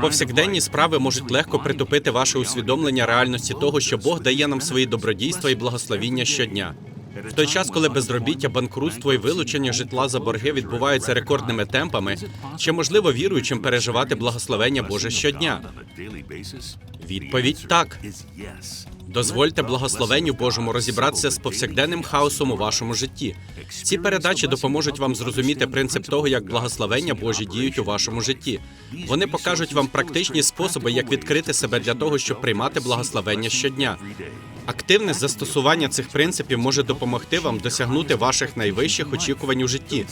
Повсякденні справи можуть легко притупити ваше усвідомлення реальності того, що Бог дає нам свої добродійства і благословіння щодня. В той час, коли безробіття, банкрутство і вилучення житла за борги відбуваються рекордними темпами, чи можливо віруючим переживати благословення Боже щодня? Відповідь так. Дозвольте благословенню Божому розібратися з повсякденним хаосом у вашому житті. Ці передачі допоможуть вам зрозуміти принцип того, як благословення Божі діють у вашому житті. Вони покажуть вам практичні способи, як відкрити себе для того, щоб приймати благословення щодня. Активне застосування цих принципів може допомогти вам досягнути ваших найвищих очікувань у житті.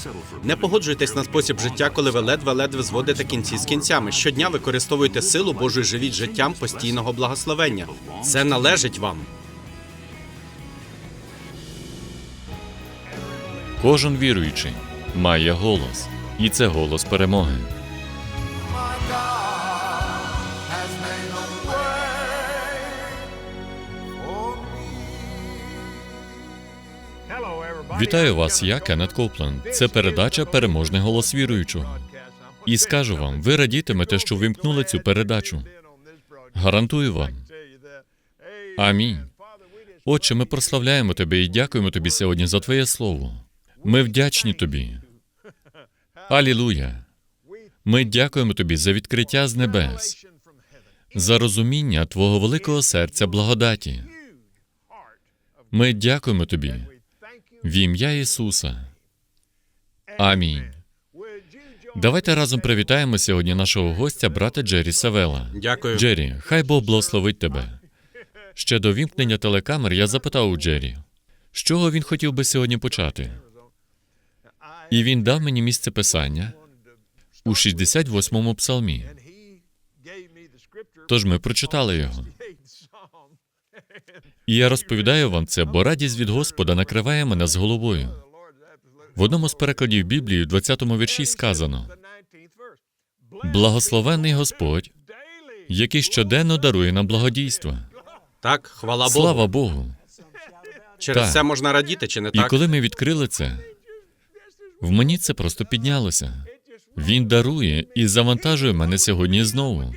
Не погоджуйтесь на спосіб життя, коли ви ледве-ледве зводите кінці з кінцями. Щодня використовуйте силу Божу і живіть життям постійного благословення. Це належить вам. Кожен віруючий має голос, і це голос перемоги. Вітаю вас, я Кеннет Копленд. Це передача Переможний голос віруючого. І скажу вам, ви радітимете, що вимкнули цю передачу. Гарантую вам. Амінь. Отче, ми прославляємо тебе і дякуємо тобі сьогодні за твоє слово. Ми вдячні тобі. Алілуя. Ми дякуємо тобі за відкриття з небес, за розуміння Твого великого серця благодаті. Ми дякуємо тобі в ім'я Ісуса. Амінь. Давайте разом привітаємо сьогодні нашого гостя, брата Джері Савела. Дякую. Джері, хай Бог благословить тебе. Ще до вімкнення телекамер я запитав у Джері, з чого він хотів би сьогодні почати. І він дав мені місце писання у 68-му псалмі. Тож ми прочитали його. І я розповідаю вам це, бо радість від Господа накриває мене з головою. В одному з перекладів Біблії, в 20-му вірші сказано: Благословенний Господь, який щоденно дарує нам благодійство. Так, хвала Богу. Слава Богу! Через Так. це можна радіти, чи не так? І коли ми відкрили це, в мені це просто піднялося. Він дарує і завантажує мене сьогодні знову.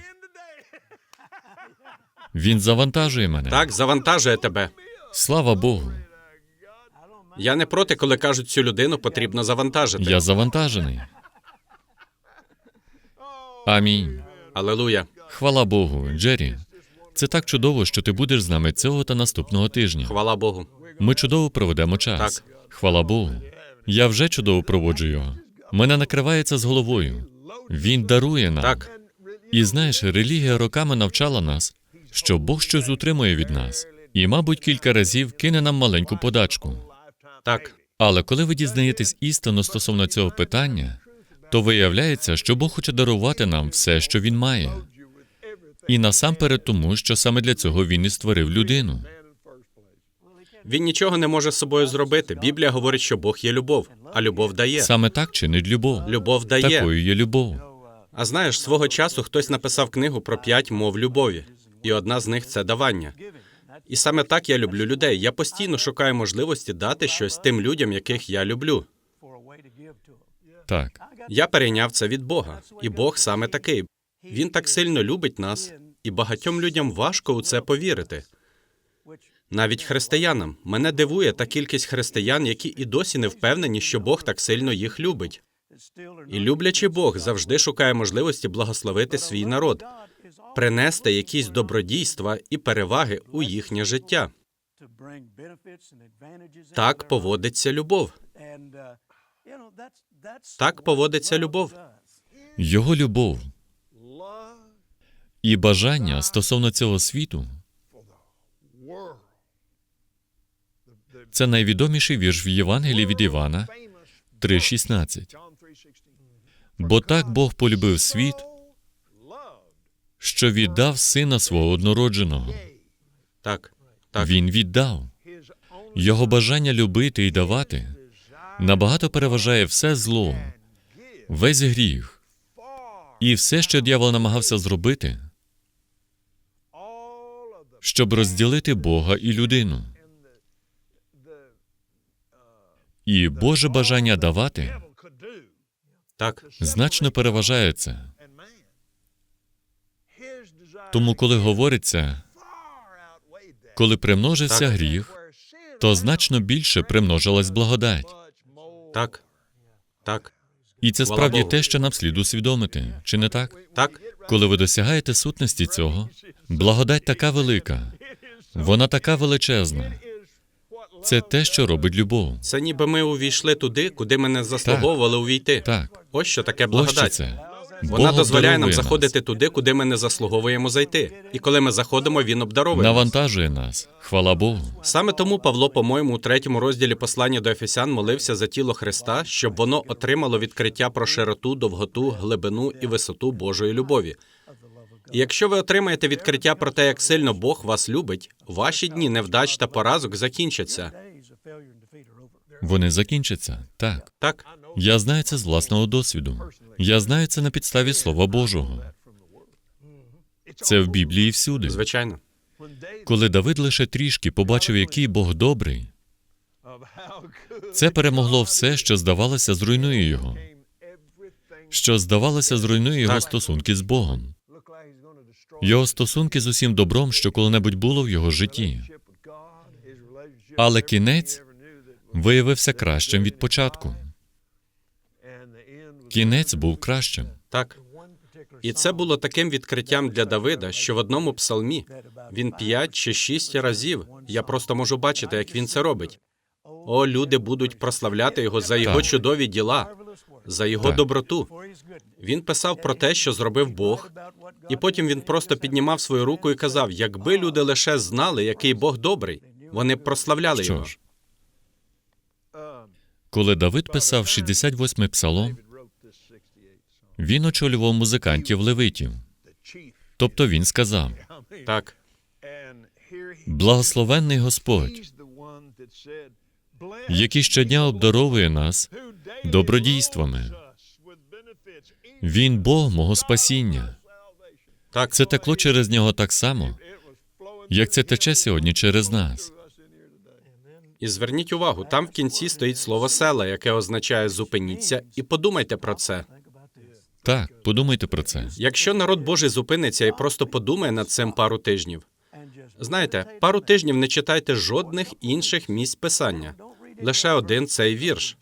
Він завантажує мене. Так, завантажує тебе. Слава Богу! Я не проти, коли кажуть, цю людину потрібно завантажити. Я завантажений. Амінь. Алелуя. Хвала Богу, Джері. Це так чудово, що ти будеш з нами цього та наступного тижня. Хвала Богу. Ми чудово проведемо час. Так. Хвала Богу. Я вже чудово проводжу його. Мене накривається з головою. Він дарує нам. Так, І знаєш, релігія роками навчала нас, що Бог щось утримує від нас, і, мабуть, кілька разів кине нам маленьку подачку. так. Але коли ви дізнаєтесь істину стосовно цього питання, то виявляється, що Бог хоче дарувати нам все, що він має. І насамперед тому, що саме для цього він і створив людину. Він нічого не може з собою зробити. Біблія говорить, що Бог є любов, а любов дає. Саме так чинить любов. Любов дає. Такою є любов. А знаєш, свого часу хтось написав книгу про п'ять мов любові, і одна з них це давання. І саме так я люблю людей. Я постійно шукаю можливості дати щось тим людям, яких я люблю. Так. Я перейняв це від Бога, і Бог саме такий. Він так сильно любить нас, і багатьом людям важко у це повірити. Навіть християнам мене дивує та кількість християн, які і досі не впевнені, що Бог так сильно їх любить. І люблячий Бог завжди шукає можливості благословити свій народ, принести якісь добродійства і переваги у їхнє життя. Так поводиться любов. Так поводиться любов. Його любов і бажання стосовно цього світу це найвідоміший вірш в Євангелії від Івана 3.16. Бо так Бог полюбив світ, що віддав сина свого однородженого. Так, так. Він віддав. Його бажання любити і давати набагато переважає все зло, весь гріх і все, що дьявол намагався зробити, щоб розділити Бога і людину. І Боже бажання давати Так, значно переважає це. Тому, коли говориться, коли примножився Так. гріх, то значно більше примножилась благодать. Так. Так. І це справді те, що нам слід усвідомити, чи не так? Так. Коли ви досягаєте сутності цього, благодать така велика, вона така величезна. Це те, що робить любов. Це ніби ми увійшли туди, куди ми не заслуговували увійти. Так, Ось що таке ось що це. Вона дозволяє нам заходити туди, куди ми не заслуговуємо зайти. І коли ми заходимо, він обдаровує. навантажує нас. Хвала Богу. Саме тому Павло, по-моєму, у третьому розділі послання до Ефесян молився за тіло Христа, щоб воно отримало відкриття про широту, довготу, глибину і висоту Божої любові. І якщо ви отримаєте відкриття про те, як сильно Бог вас любить, ваші дні невдач та поразок закінчаться. Вони закінчаться. Так. Так, Я знаю це з власного досвіду. Я знаю це на підставі Слова Божого. Це в Біблії всюди. звичайно. Коли Давид лише трішки побачив, який Бог добрий, це перемогло все, що здавалося, зруйнує його. Що здавалося, зруйнує його стосунки з Богом, його стосунки з усім добром, що коли-небудь було в його житті. Але кінець виявився кращим від початку. Кінець був кращим. Так. І це було таким відкриттям для Давида, що в одному псалмі він п'ять чи шість разів. Я просто можу бачити, як він це робить. О, люди будуть прославляти його за його Так. чудові діла, за його Так. доброту. Він писав про те, що зробив Бог, і потім він просто піднімав свою руку і казав: якби люди лише знали, який Бог добрий, вони б прославляли Що його. ж, коли Давид писав 68-й псалом, він очолював музикантів левитів. Тобто він сказав: Так, Благословенний Господь, який щодня обдаровує нас добродійствами. Він Бог мого спасіння. так, Це текло через нього так само, як це тече сьогодні через нас. І зверніть увагу, там в кінці стоїть слово села, яке означає зупиніться, і подумайте про це. Так, подумайте про це. Якщо народ Божий зупиниться і просто подумає над цим пару тижнів. Знаєте, пару тижнів не читайте жодних інших місць писання. Лише один цей вірш.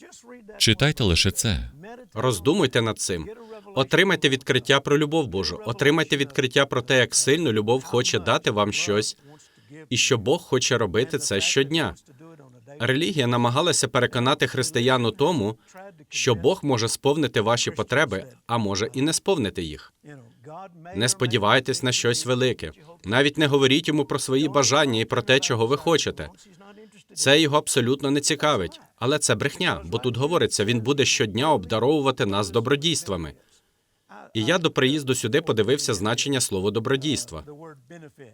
Читайте лише це. Роздумуйте над цим. Отримайте відкриття про любов Божу. Отримайте відкриття про те, як сильно любов хоче дати вам щось, і що Бог хоче робити це щодня. Релігія намагалася переконати християн у тому, що Бог може сповнити ваші потреби, а може і не сповнити їх. Не сподівайтесь на щось велике. Навіть не говоріть йому про свої бажання і про те, чого ви хочете. Це його абсолютно не цікавить. Але це брехня, бо тут говориться, він буде щодня обдаровувати нас добродійствами. І я до приїзду сюди подивився значення слова добродійства.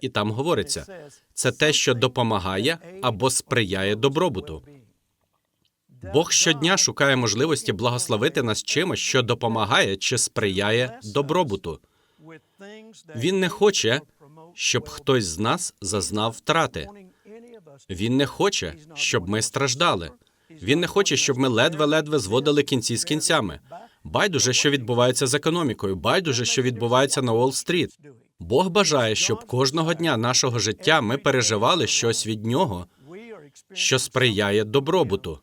І там говориться, це те, що допомагає або сприяє добробуту. Бог щодня шукає можливості благословити нас чимось, що допомагає чи сприяє добробуту. Він не хоче, щоб хтось з нас зазнав втрати. Він не хоче, щоб ми страждали. Він не хоче, щоб ми ледве-ледве зводили кінці з кінцями. Байдуже, що відбувається з економікою, байдуже, що відбувається на Уолл-стріт. Бог бажає, щоб кожного дня нашого життя ми переживали щось від нього, що сприяє добробуту.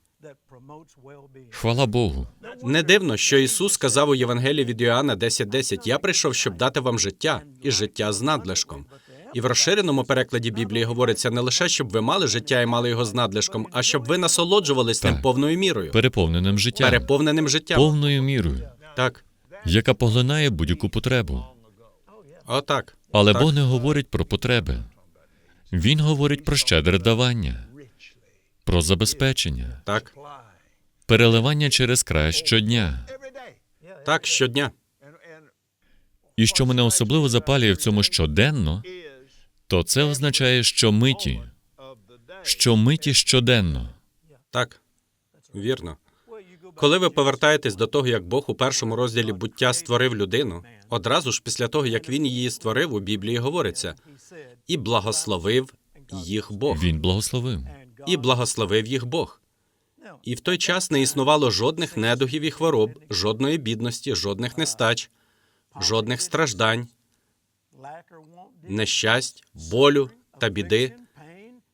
Хвала Богу. Не дивно, що Ісус сказав у Євангелії від Іоанна 10.10, «Я прийшов, щоб дати вам життя, і життя з надлишком». І в розширеному перекладі Біблії говориться не лише, щоб ви мали життя і мали його з надлишком, а щоб ви насолоджувались ним повною мірою, Переповненим життям, переповненим життям. повною мірою, Так, яка поглинає будь-яку потребу. отак. Але Так. Бог не говорить про потреби. Він говорить про щедре давання, про забезпечення, Так, переливання через край щодня. так, щодня. І що мене особливо запалює в цьому щоденно, то це означає, що миті, що миті щоденно. Так, вірно. Коли ви повертаєтесь до того, як Бог у першому розділі буття створив людину, одразу ж після того, як він її створив, у Біблії говориться і благословив їх Бог. Він благословив. І благословив їх Бог. І в той час не існувало жодних недугів і хвороб, жодної бідності, жодних нестач, жодних страждань. Нещасть, болю та біди.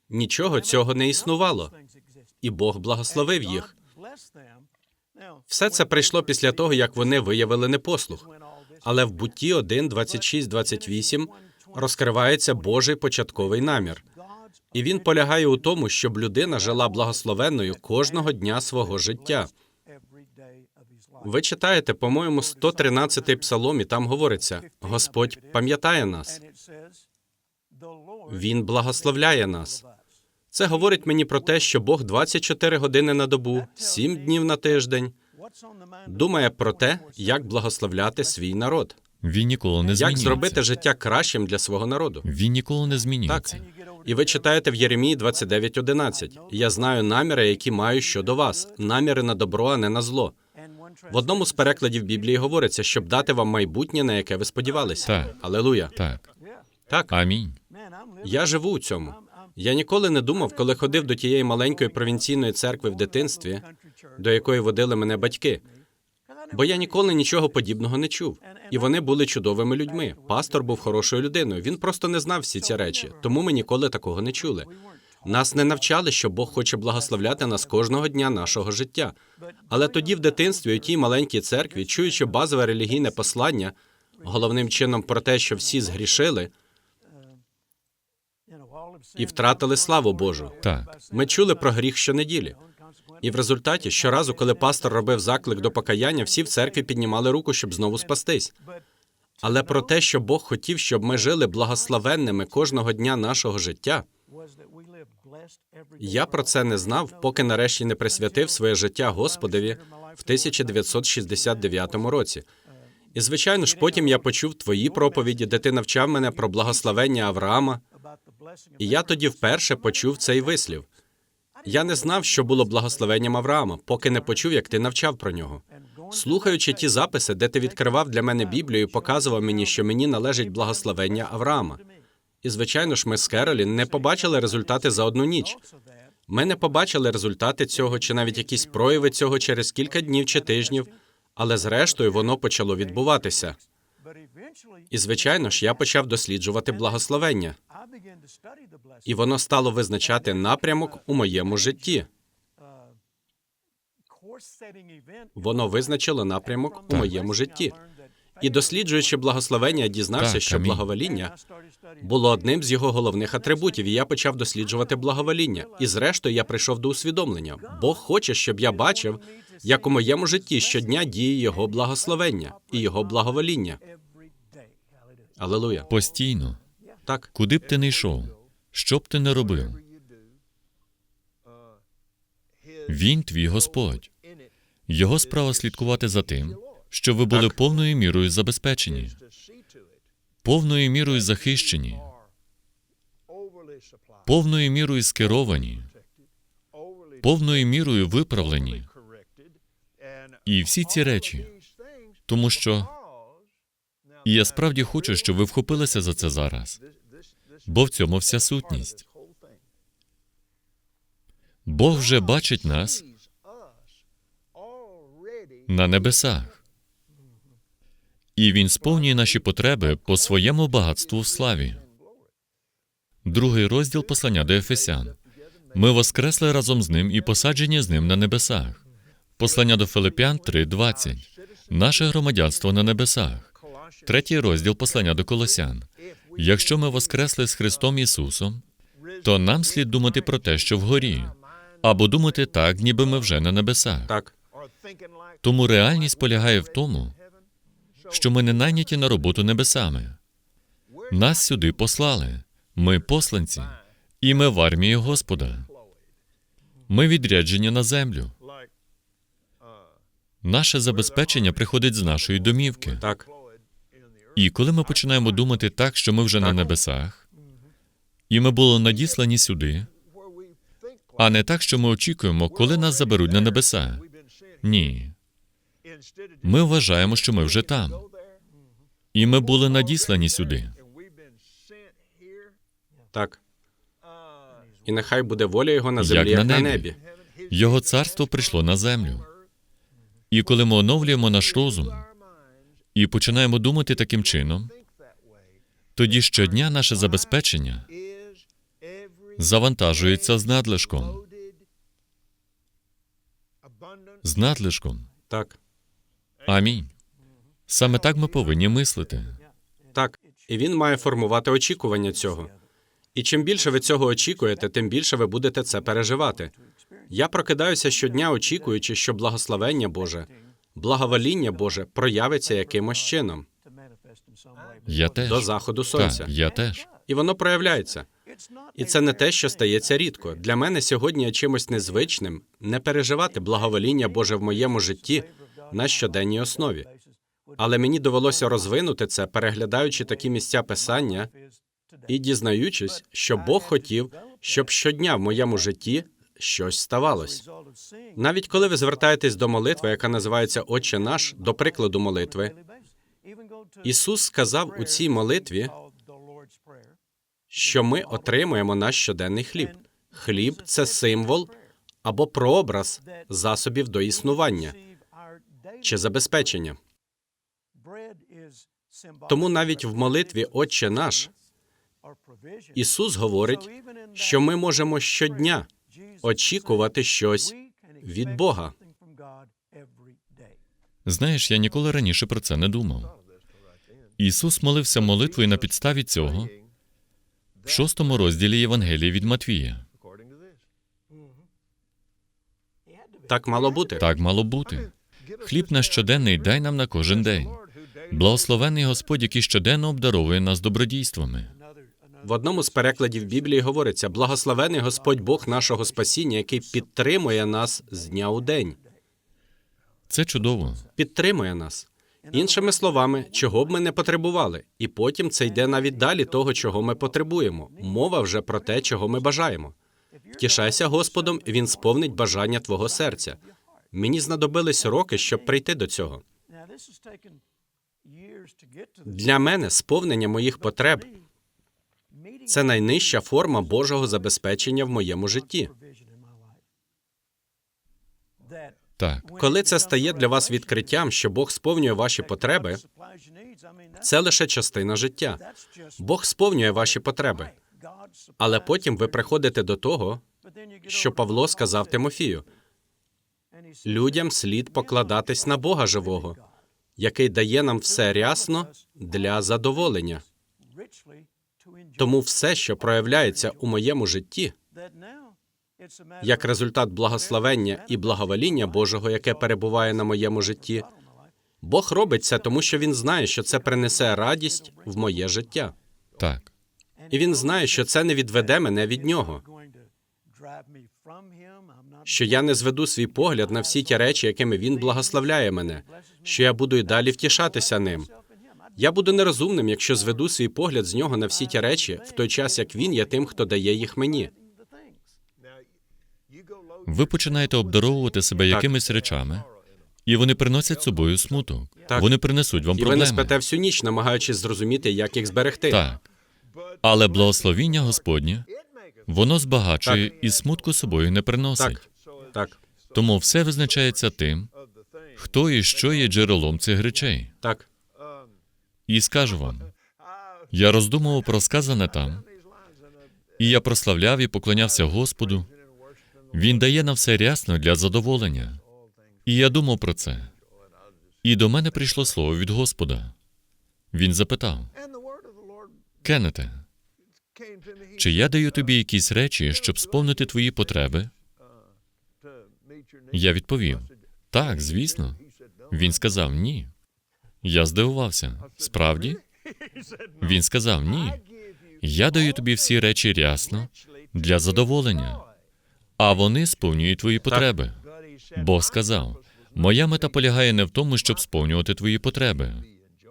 Нічого цього не існувало, і Бог благословив їх. Все це прийшло після того, як вони виявили непослух. Але в бутті 1, 26, 28 розкривається Божий початковий намір. І він полягає у тому, щоб людина жила благословенною кожного дня свого життя. Ви читаєте, по-моєму, 113-й псалом, і там говориться: Господь пам'ятає нас, Він благословляє нас. Це говорить мені про те, що Бог 24 години на добу, 7 днів на тиждень думає про те, як благословляти свій народ, Він ніколи не як зробити життя кращим для свого народу. Він ніколи не Так, і ви читаєте в Єремії 29.11. Я знаю наміри, які маю щодо вас, наміри на добро, а не на зло. В одному з перекладів Біблії говориться, щоб дати вам майбутнє, на яке ви сподівалися. Так. Алелуя. Так. Так, Амінь. я живу у цьому. Я ніколи не думав, коли ходив до тієї маленької провінційної церкви в дитинстві, до якої водили мене батьки. Бо я ніколи нічого подібного не чув. І вони були чудовими людьми. Пастор був хорошою людиною. Він просто не знав всі ці речі, тому ми ніколи такого не чули. Нас не навчали, що Бог хоче благословляти нас кожного дня нашого життя. Але тоді, в дитинстві, у тій маленькій церкві, чуючи базове релігійне послання, головним чином про те, що всі згрішили і втратили славу Божу. Так. Ми чули про гріх щонеділі. І в результаті, щоразу, коли пастор робив заклик до покаяння, всі в церкві піднімали руку, щоб знову спастись. Але про те, що Бог хотів, щоб ми жили благословенними кожного дня нашого життя, я про це не знав, поки нарешті не присвятив своє життя Господові в 1969 році. І звичайно ж, потім я почув твої проповіді, де ти навчав мене про благословення Авраама, і я тоді вперше почув цей вислів. Я не знав, що було благословенням Авраама, поки не почув, як ти навчав про нього. Слухаючи ті записи, де ти відкривав для мене Біблію, і показував мені, що мені належить благословення Авраама. І звичайно ж, ми з Керолі не побачили результати за одну ніч. Ми не побачили результати цього чи навіть якісь прояви цього через кілька днів чи тижнів, але зрештою воно почало відбуватися. І звичайно ж, я почав досліджувати благословення, і воно стало визначати напрямок у моєму житті. Воно визначило напрямок у моєму житті. І досліджуючи благословення, дізнався, Так, що амінь. благовоління було одним з його головних атрибутів, і я почав досліджувати благовоління. І зрештою я прийшов до усвідомлення. Бог хоче, щоб я бачив, як у моєму житті щодня діє його благословення і його благовоління. Алелуя. Постійно. Так, Куди б ти не йшов, що б ти не робив, він твій Господь. Його справа слідкувати за тим, щоб ви були повною мірою забезпечені, повною мірою захищені, повною мірою скеровані, повною мірою виправлені. І всі ці речі. Тому що і я справді хочу, щоб ви вхопилися за це зараз, бо в цьому вся сутність. Бог вже бачить нас на небесах, і Він сповнює наші потреби по своєму багатству в славі. Другий розділ послання до Ефесян. Ми воскресли разом з ним і посаджені з ним на небесах. Послання до Филипян 3.20. Наше громадянство на небесах. Третій розділ послання до Колосян. Якщо ми воскресли з Христом Ісусом, то нам слід думати про те, що вгорі, або думати так, ніби ми вже на небесах. так, Тому реальність полягає в тому, що ми не найняті на роботу небесами. Нас сюди послали. Ми посланці, і ми в армії Господа. Ми відряджені на землю. Наше забезпечення приходить з нашої домівки. так, І коли ми починаємо думати так, що ми вже на небесах, і ми були надіслані сюди, а не так, що ми очікуємо, коли нас заберуть на небеса. Ні. Ми вважаємо, що ми вже там. І ми були надіслані сюди. так. І нехай буде воля його на Як землі, як, на на небі. небі. Його царство прийшло на землю. І коли ми оновлюємо наш розум і починаємо думати таким чином, тоді щодня наше забезпечення завантажується з надлишком. З надлишком. Так, Амінь. Саме так ми повинні мислити. так. І він має формувати очікування цього. І чим більше ви цього очікуєте, тим більше ви будете це переживати. Я прокидаюся щодня, очікуючи, що благословення Боже, благовоління Боже проявиться якимось чином Я теж. до заходу сонця. Так, я теж. І воно проявляється. І це не те, що стається рідко. Для мене сьогодні є чимось незвичним не переживати благовоління Боже в моєму житті на щоденній основі. Але мені довелося розвинути це, переглядаючи такі місця писання і дізнаючись, що Бог хотів, щоб щодня в моєму житті щось ставалось. Навіть коли ви звертаєтесь до молитви, яка називається Отче наш, до прикладу молитви, Ісус сказав у цій молитві, що ми отримуємо наш щоденний хліб. Хліб це символ або прообраз засобів до існування чи забезпечення. Тому навіть в молитві Отче наш Ісус говорить, що ми можемо щодня очікувати щось від Бога. Знаєш, я ніколи раніше про це не думав. Ісус молився молитвою на підставі цього в шостому розділі Євангелії від Матвія. Так мало бути. Так мало бути. Хліб на щоденний дай нам на кожен день. Благословений Господь, який щоденно обдаровує нас добродійствами. В одному з перекладів Біблії говориться: благословений Господь Бог нашого спасіння, який підтримує нас з дня у день. Це чудово. Підтримує нас. Іншими словами, чого б ми не потребували, і потім це йде навіть далі того, чого ми потребуємо. Мова вже про те, чого ми бажаємо. Втішайся Господом, він сповнить бажання твого серця. Мені знадобились роки, щоб прийти до цього. Для мене сповнення моїх потреб це найнижча форма Божого забезпечення в моєму житті. Так, Коли це стає для вас відкриттям, що Бог сповнює ваші потреби, це лише частина життя. Бог сповнює ваші потреби, але потім ви приходите до того, що Павло сказав Тимофію: людям слід покладатись на Бога живого, який дає нам все рясно для задоволення. Тому все, що проявляється у моєму житті, як результат благословення і благовоління Божого, яке перебуває на моєму житті, Бог робить це, тому що він знає, що це принесе радість в моє життя, так. і він знає, що це не відведе мене від нього. Що я не зведу свій погляд на всі ті речі, якими він благословляє мене, що я буду й далі втішатися ним. Я буду нерозумним, якщо зведу свій погляд з нього на всі ті речі, в той час як він є тим, хто дає їх мені. Ви починаєте обдаровувати себе якимись речами, і вони приносять собою смуток. Так. Вони принесуть вам І ви не спите всю ніч, намагаючись зрозуміти, як їх зберегти. Так. Але благословіння Господнє, воно збагачує і смутку собою не приносить. Так, так, Тому все визначається тим, хто і що є джерелом цих речей. так. І скажу вам, я роздумував про сказане там, і я прославляв і поклонявся Господу. Він дає нам все рясно для задоволення. І я думав про це. І до мене прийшло слово від Господа. Він запитав: Кеннете, чи я даю тобі якісь речі, щоб сповнити твої потреби? Я відповів: так, звісно. Він сказав ні. Я здивувався. Справді? Він сказав ні. Я даю тобі всі речі рясно для задоволення, а вони сповнюють твої потреби. Бог сказав: Моя мета полягає не в тому, щоб сповнювати твої потреби.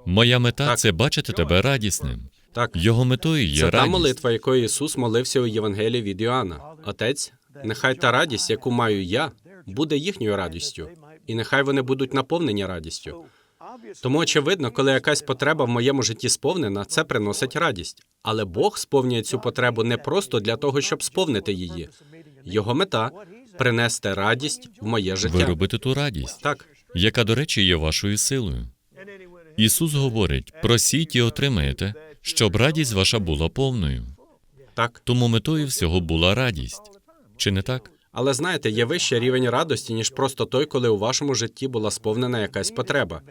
Моя мета Так. це бачити тебе радісним. Так, Його метою є це та молитва, якою Ісус молився у Євангелії від Іоанна. Отець, нехай та радість, яку маю я, буде їхньою радістю, і нехай вони будуть наповнені радістю. Тому, очевидно, коли якась потреба в моєму житті сповнена, це приносить радість. Але Бог сповнює цю потребу не просто для того, щоб сповнити її. Його мета принести радість в моє життя. Виробити ту радість, Так, яка, до речі, є вашою силою. Ісус говорить: просіть і отримаєте, щоб радість ваша була повною. Так. Тому метою всього була радість. Чи не так? Але знаєте, є вищий рівень радості, ніж просто той, коли у вашому житті була сповнена якась потреба.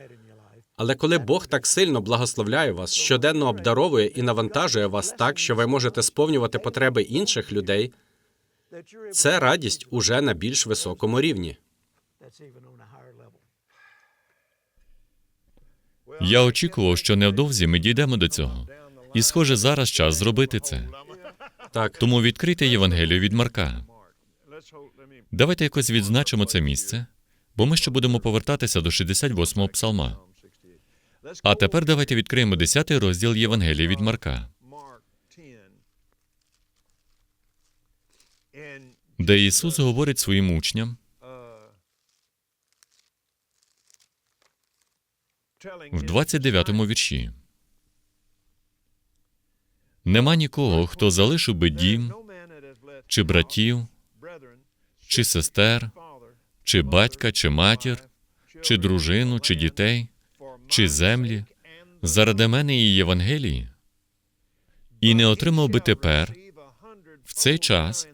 Але коли Бог так сильно благословляє вас, щоденно обдаровує і навантажує вас так, що ви можете сповнювати потреби інших людей, це радість уже на більш високому рівні. Я очікував, що невдовзі ми дійдемо до цього. І, схоже, зараз час зробити це. Так, Тому відкрийте Євангелію від Марка. Давайте якось відзначимо це місце, бо ми ще будемо повертатися до 68-го псалма. А тепер давайте відкриємо 10 розділ Євангелії від Марка, де Ісус говорить своїм учням в 29-му вірші. Нема нікого, хто залишив би дім, чи братів, чи сестер, чи батька, чи матір, чи дружину, чи дітей, чи землі, заради мене і Євангелії, і не отримав би тепер, в цей час,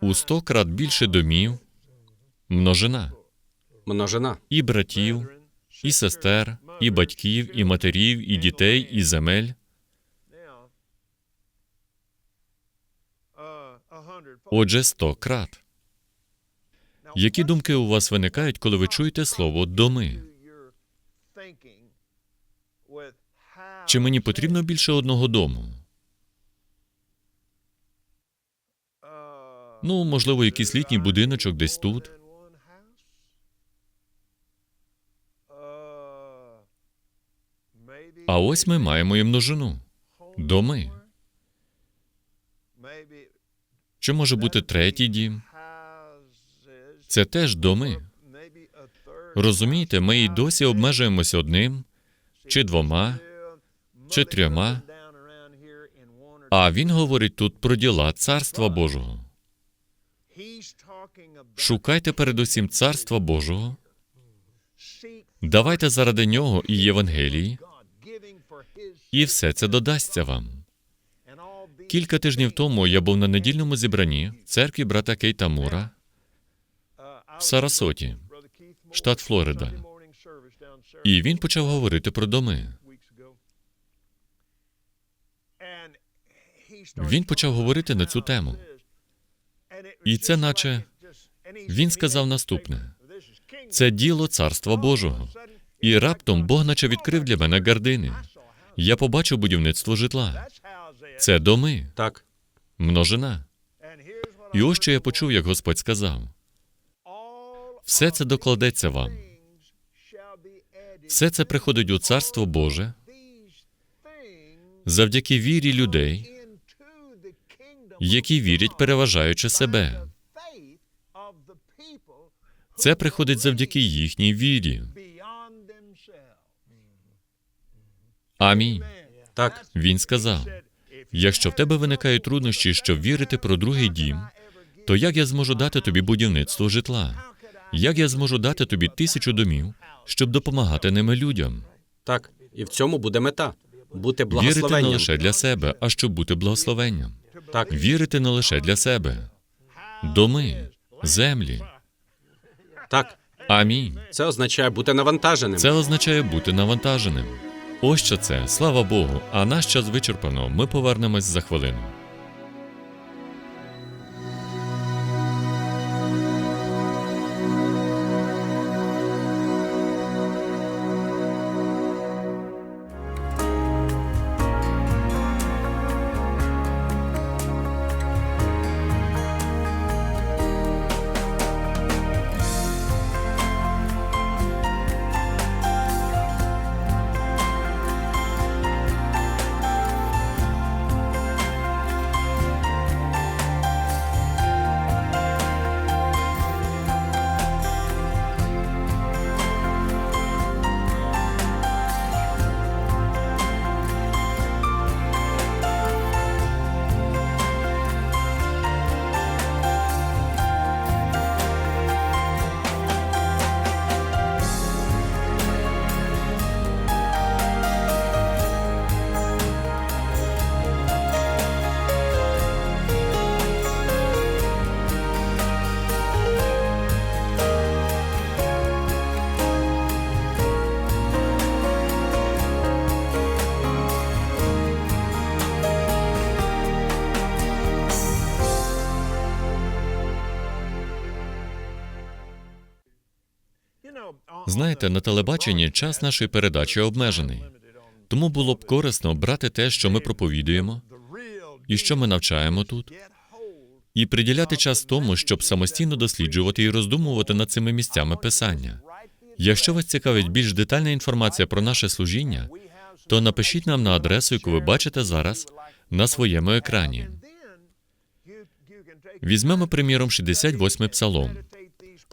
у сто крат більше домів, множина, множина. і братів, і сестер, і батьків, і матерів, і дітей, і земель. Отже, сто крат. Які думки у вас виникають, коли ви чуєте слово доми? Чи мені потрібно більше одного дому? Ну, можливо, якийсь літній будиночок десь тут. А ось ми маємо і множину. Доми. Чи може бути третій дім? Це теж доми. Розумієте, ми і досі обмежуємося одним чи двома, чи трьома. А він говорить тут про діла Царства Божого. Шукайте передусім Царства Божого, давайте заради нього і Євангелії, і все це додасться вам. Кілька тижнів тому я був на недільному зібранні в церкві брата Кейта Мура в Сарасоті, штат Флорида. І він почав говорити про доми. Він почав говорити на цю тему. І це наче він сказав наступне: це діло Царства Божого. І раптом Бог наче відкрив для мене гардини. Я побачив будівництво житла. Це доми, Так, множина. І ось що я почув, як Господь сказав: все це докладеться вам. Все це приходить у Царство Боже завдяки вірі людей, які вірять, переважаючи себе. Це приходить завдяки їхній вірі. Амінь. так, Він сказав: якщо в тебе виникають труднощі, щоб вірити про другий дім, то як я зможу дати тобі будівництво житла? Як я зможу дати тобі тисячу домів, щоб допомагати ними людям? так. І в цьому буде мета бути Вірити не лише для себе, а щоб бути благословенням. Так, Вірити не лише для себе. Доми, землі. так. Амінь. Це означає бути навантаженим. Це означає бути навантаженим. Ось що це, слава Богу. А наш час вичерпано. Ми повернемось за хвилину. Знаєте, на телебаченні час нашої передачі обмежений. Тому було б корисно брати те, що ми проповідуємо, і що ми навчаємо тут, і приділяти час тому, щоб самостійно досліджувати і роздумувати над цими місцями писання. Якщо вас цікавить більш детальна інформація про наше служіння, то напишіть нам на адресу, яку ви бачите зараз на своєму екрані. Візьмемо приміром 68-й псалом.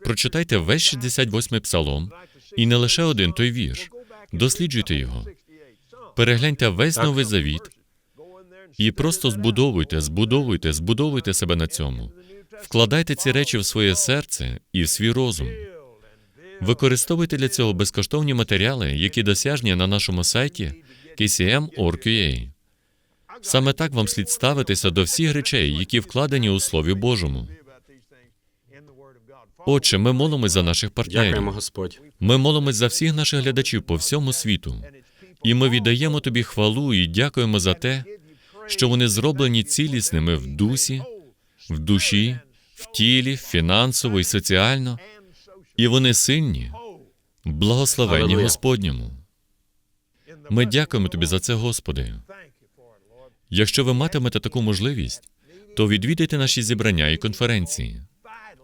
Прочитайте весь 68-й псалом і не лише один той вірш. Досліджуйте його. Перегляньте весь новий завіт і просто збудовуйте, збудовуйте, збудовуйте себе на цьому. Вкладайте ці речі в своє серце і в свій розум. Використовуйте для цього безкоштовні матеріали, які досяжні на нашому сайті kcm.org.ua. Саме так вам слід ставитися до всіх речей, які вкладені у Слові Божому. Отче, ми молимось за наших Дякуємо, партнерів. Господь. Ми молимось за всіх наших глядачів по всьому світу. І ми віддаємо тобі хвалу і дякуємо за те, що вони зроблені цілісними в дусі, в душі, в тілі, фінансово і соціально, і вони сильні, благословенні Алілуя. Господньому. Ми дякуємо тобі за це, Господи. Якщо ви матимете таку можливість, то відвідайте наші зібрання і конференції.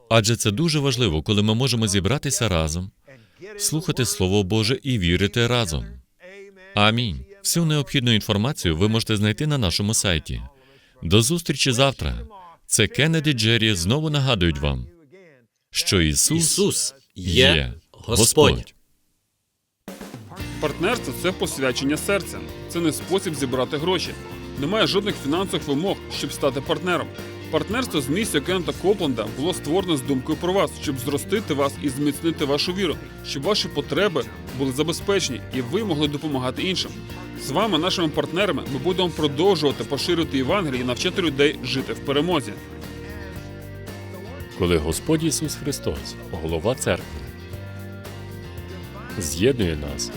Адже це дуже важливо, коли ми можемо зібратися разом, слухати Слово Боже і вірити разом. Амінь. Всю необхідну інформацію ви можете знайти на нашому сайті. До зустрічі завтра. Це Кеннеді Джері знову нагадують вам, що Ісус, Ісус є є Господь. Господь. Партнерство це посвячення серця. Це не спосіб зібрати гроші. Немає жодних фінансових вимог, щоб стати партнером. Партнерство з місією Кента Копленда було створено з думкою про вас, щоб зростити вас і зміцнити вашу віру, щоб ваші потреби були забезпечені і ви могли допомагати іншим. З вами, нашими партнерами, ми будемо продовжувати поширювати Євангеліє і навчати людей жити в перемозі. коли Господь Ісус Христос, голова церкви, з'єднує нас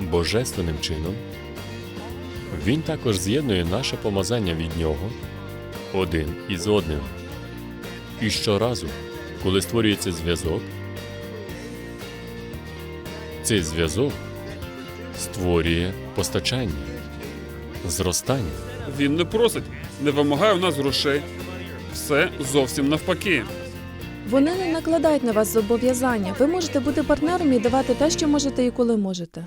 божественним чином, Він також з'єднує наше помазання від Нього один із одним. І щоразу, коли створюється зв'язок, цей зв'язок створює постачання, зростання. Він не просить, не вимагає у нас грошей. Все зовсім навпаки. Вони не накладають на вас зобов'язання. Ви можете бути партнером і давати те, що можете і коли можете.